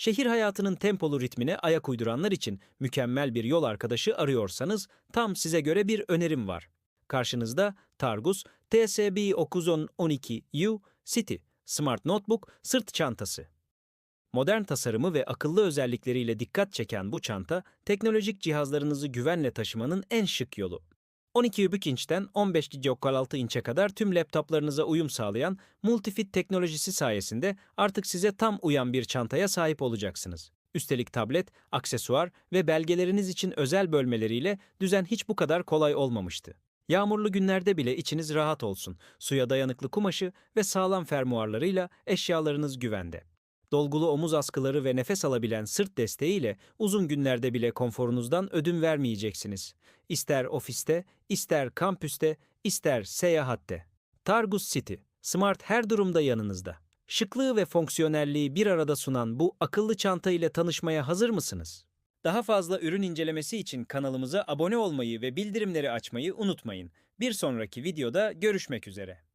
Şehir hayatının tempolu ritmine ayak uyduranlar için mükemmel bir yol arkadaşı arıyorsanız tam size göre bir önerim var. Karşınızda Targus TSB 912U City Smart Notebook sırt çantası. Modern tasarımı ve akıllı özellikleriyle dikkat çeken bu çanta, teknolojik cihazlarınızı güvenle taşımanın en şık yolu. 12,5 inçten 15,6 inçe kadar tüm laptoplarınıza uyum sağlayan Multifit teknolojisi sayesinde artık size tam uyan bir çantaya sahip olacaksınız. Üstelik tablet, aksesuar ve belgeleriniz için özel bölmeleriyle düzen hiç bu kadar kolay olmamıştı. Yağmurlu günlerde bile içiniz rahat olsun. Suya dayanıklı kumaşı ve sağlam fermuarlarıyla eşyalarınız güvende. Dolgulu omuz askıları ve nefes alabilen sırt desteğiyle uzun günlerde bile konforunuzdan ödün vermeyeceksiniz. İster ofiste, ister kampüste, ister seyahatte. Targus City, Smart her durumda yanınızda. Şıklığı ve fonksiyonelliği bir arada sunan bu akıllı çanta ile tanışmaya hazır mısınız? Daha fazla ürün incelemesi için kanalımıza abone olmayı ve bildirimleri açmayı unutmayın. Bir sonraki videoda görüşmek üzere.